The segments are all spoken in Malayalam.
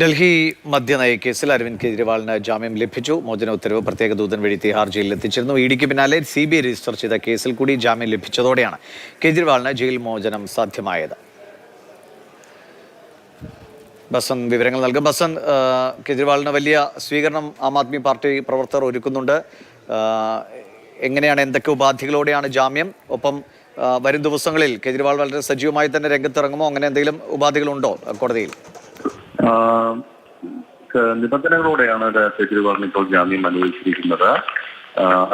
ഡൽഹി മദ്യനയ കേസിൽ അരവിന്ദ് കെജ്രിവാളിന് ജാമ്യം ലഭിച്ചു. മോചന ഉത്തരവ് പ്രത്യേക ദൂതൻ വഴി തിഹാർ ജയിലിൽ എത്തിച്ചിരുന്നു. ഇഡിക്ക് പിന്നാലെ സി ബി ഐ രജിസ്റ്റർ ചെയ്ത കേസിൽ കൂടി ജാമ്യം ലഭിച്ചതോടെയാണ് കെജ്രിവാളിന് ജയിൽ മോചനം സാധ്യമായത്. ബസന്ത് വിവരങ്ങൾ നൽകും. ബസന്ത് കെജ്രിവാളിന് വലിയ സ്വീകരണം ആം ആദ്മി പാർട്ടി പ്രവർത്തകർ ഒരുക്കുന്നുണ്ട്. എങ്ങനെയാണ് എന്തൊക്കെ ഉപാധികളോടെയാണ് ജാമ്യം? ഒപ്പം വരും ദിവസങ്ങളിൽ കെജ്രിവാൾ വളരെ സജീവമായി തന്നെ രംഗത്തിറങ്ങുമോ? അങ്ങനെ എന്തെങ്കിലും ഉപാധികളുണ്ടോ കോടതിയിൽ? നിബന്ധനകളോടെയാണ് കേജ്രിവാളിന് ഇപ്പോൾ ജാമ്യം അനുവദിച്ചിരിക്കുന്നത്.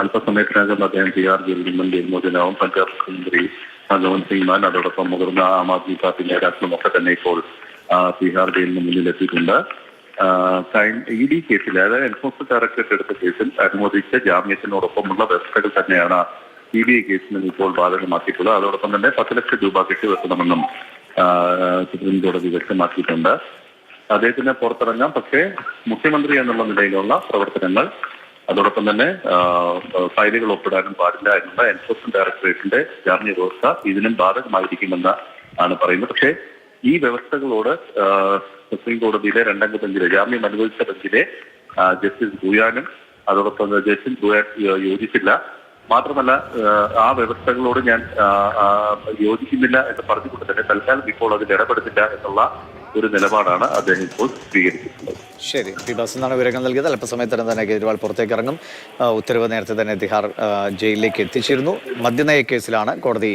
അല്പസമയത്തിനകം അദ്ദേഹം തിഹാർ ജയിലിൽ നിന്നും ജയിൽമോചനവും പഞ്ചാബ് മുഖ്യമന്ത്രി ഭഗവന്ത് സിംഗ് മാൻ അതോടൊപ്പം മുതിർന്ന ആം ആദ്മി പാർട്ടി നേതാക്കളും ഒക്കെ തന്നെ ഇപ്പോൾ തിഹാർ ജയിലിന് മുന്നിലെത്തിയിട്ടുണ്ട്. ഇ ഡി കേസിൽ അതായത് എൻഫോഴ്സ്മെന്റ് ഡയറക്ടറേറ്റ് എടുത്ത കേസിൽ അനുമോദിച്ച ജാമ്യത്തിനോടൊപ്പമുള്ള വ്യവസ്ഥകൾ തന്നെയാണ് ഇ ഡി കേസിന് ഇപ്പോൾ ബാധകമാക്കിയിട്ടുള്ളത്. അതോടൊപ്പം തന്നെ പത്ത് ലക്ഷം രൂപ കെട്ടിവെക്കണമെന്നും സുപ്രീം കോടതി വ്യക്തമാക്കിയിട്ടുണ്ട്. അദ്ദേഹത്തിന് പുറത്തിറങ്ങാം. പക്ഷേ മുഖ്യമന്ത്രി എന്നുള്ള നിലയിലുള്ള പ്രവർത്തനങ്ങൾ അതോടൊപ്പം തന്നെ ഫയലുകൾ ഒപ്പിടാനും പാടില്ല എന്നുള്ള എൻഫോഴ്സ്മെന്റ് ഡയറക്ടറേറ്റിന്റെ ജാമ്യ വ്യവസ്ഥ ഇതിനും ബാധകമായിരിക്കുമെന്ന് ആണ് പറയുന്നത്. പക്ഷേ ഈ വ്യവസ്ഥകളോട് സുപ്രീം കോടതിയിലെ രണ്ടംഗ ബെഞ്ചിലെ ജാമ്യം അനുവദിച്ച ബെഞ്ചിലെ ജസ്റ്റിസ് ഗുയാനും അതോടൊപ്പം ജസ്റ്റിസ് ഗുയാൻ യോ- യോജിച്ചില്ല. മാത്രമല്ല ആ, വ്യവസ്ഥകളോട് ഞാൻ യോജിക്കുന്നില്ല എന്ന് പറഞ്ഞുകൊണ്ട് തന്നെ തൽക്കാലം ഇപ്പോൾ അതിൽ ഇടപെടുന്നില്ല എന്നുള്ള ഒരു നിലപാടാണ് അദ്ദേഹം ഇപ്പോൾ സ്വീകരിച്ചിട്ടുള്ളത്. ശരി പി ബാസ് എന്നാണ് വിവരങ്ങൾ നൽകിയത്. അല്പസമയത്തിനും തന്നെ കേജ്രിവാൾ പുറത്തേക്ക് ഇറങ്ങും. ഉത്തരവ് നേരത്തെ തന്നെ തിഹാർ ജയിലിലേക്ക് എത്തിച്ചിരുന്നു. മദ്യനയ കേസിലാണ് കോടതി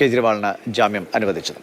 കേജ്രിവാളിന് ജാമ്യം അനുവദിച്ചത്.